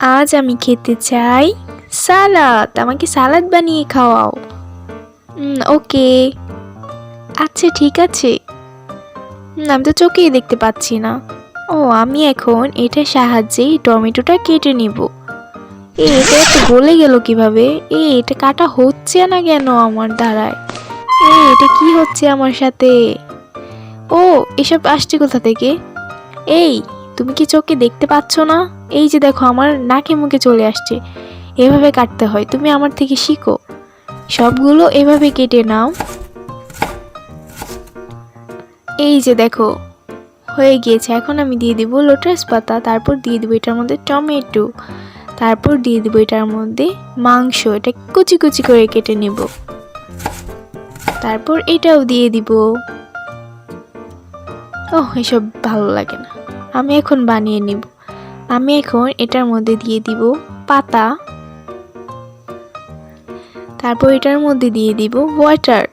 আজ আমি খেতে চাই সালাদ। আমাকে সালাদ বানিয়ে খাওয়াও। ওকে। আচ্ছা ঠিক আছে। আমি তো চোখেই দেখতে পাচ্ছি না। ও, আমি এখন এটার সাহায্যেই টমেটোটা কেটে নিব। এটা একটু গলে গেল কীভাবে? এ, এটা কাটা হচ্ছে না কেন আমার দ্বারায়? এ, এটা কি হচ্ছে আমার সাথে? ও, এসব আসছে কোথা থেকে? এই তুমি কি চোখে দেখতে পাচ্ছ না? এই যে দেখো, আমার নাকে মুখে চলে আসছে। এভাবে কাটতে হয়, তুমি আমার থেকে শিখো। সবগুলো এভাবে কেটে নাও। এই যে দেখো, হয়ে গিয়েছে। এখন আমি দিয়ে দিব লোটাস পাতা, তারপর দিয়ে দিব এটার মধ্যে টমেটো, তারপর দিয়ে দিব এটার মধ্যে মাংস। এটা কুচি কুচি করে কেটে নিব। তারপর এটাও দিয়ে দিব। ও এসব ভালো লাগে না। আমি এখন বানিয়ে নিব। আমি এখন এটার মধ্যে দিয়ে দিব পাতা। তারপর এটার মধ্যে দিয়ে দিব ওয়াটার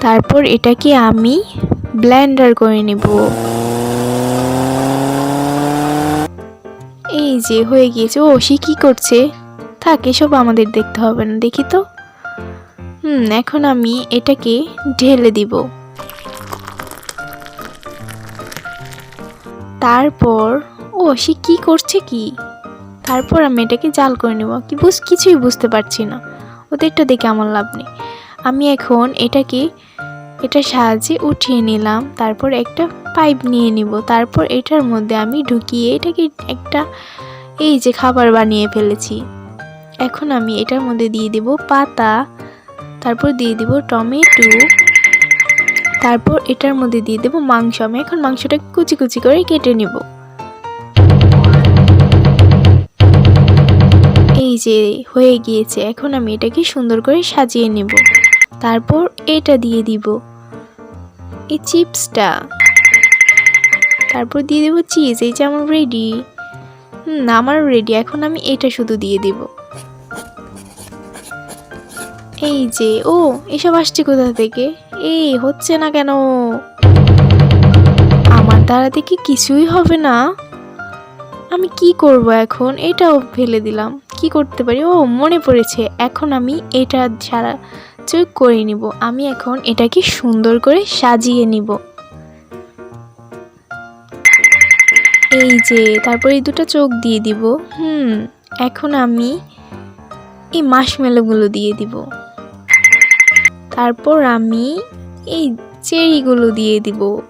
তারপর এটাকে আমি ব্লেন্ডার করে নেব। এই যে হয়ে গিয়েছে। ও, সে কী করছে? থাক, এসব আমাদের দেখতে হবে না, দেখি তো। হুম, এখন আমি এটাকে ঢেলে দিব। তারপর, ও, সে কি করছে কি? তারপর আমি এটাকে জাল করে নেব। কি বুঝ, কিছুই বুঝতে পারছি না। ওদেরটা দেখে আমার লাভ নেই। আমি এখন এটাকে, এটার সাহায্যে উঠিয়ে নিলাম। তারপর একটা পাইপ নিয়ে নিব। তারপর এটার মধ্যে আমি ঢুকিয়ে এটাকে একটা, এই যে খাবার বানিয়ে ফেলেছি। এখন আমি এটার মধ্যে দিয়ে দিব পাতা, তারপর দিয়ে দিব টমেটো তারপর এটার মধ্যে দিয়ে দেবো মাংস। আমি এখন মাংসটা কুচি কুচি করে কেটে নিব। এই যে, হয়ে গিয়েছে। এখন আমি এটাকে সুন্দর করে সাজিয়ে নেব। তারপর এটা দিয়ে দিব এই চিপসটা। তারপর দিয়ে দেবো চিজ, এই যে আমার রেডি হুম আমার রেডি এখন আমি এটা শুধু দিয়ে দিব। এই যে, ও, এসব আসছে কোথা থেকে? এই, হচ্ছে না কেন? আমার দ্বারা দেখি কিছুই হবে না। আমি কি করব এখন? এটাও ফেলে দিলাম। কি করতে পারি? ও, মনে পড়েছে। এখন আমি এটা সারা চোখ করে নিব। আমি এখন এটাকে সুন্দর করে সাজিয়ে নিব। এই যে, তারপরে এই দুটো চোখ দিয়ে দিব। হুম, এখন আমি এই মাসমেলোগুলো দিয়ে দিব। তারপর আমি এই চেরিগুলো দিয়ে দিব।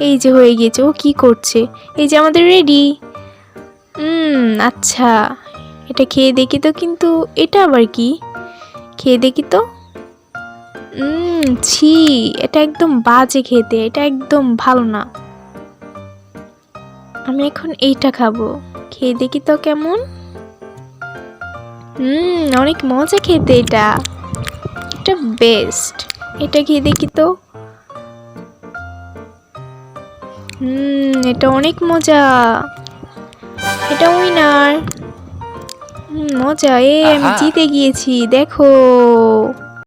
এই যে হয়ে গিয়েছে ও কি করছে? এই যে আমাদের রেডি হুম আচ্ছা। এটা খেয়ে দেখি তো কিন্তু এটা আবার কি? খেয়ে দেখি তো। উম, ছি এটা একদম বাজে খেতে এটা একদম ভালো না। আমি এখন এইটা খাব। খেয়ে দেখি তো কেমন। হুম অনেক মজা খেতে এটা। এটা বেস্ট এটা খেয়ে দেখি তো। হুম এটা অনেক মজা। এটা উইনার। মজা। এ আমি জিতে গিয়েছি দেখো।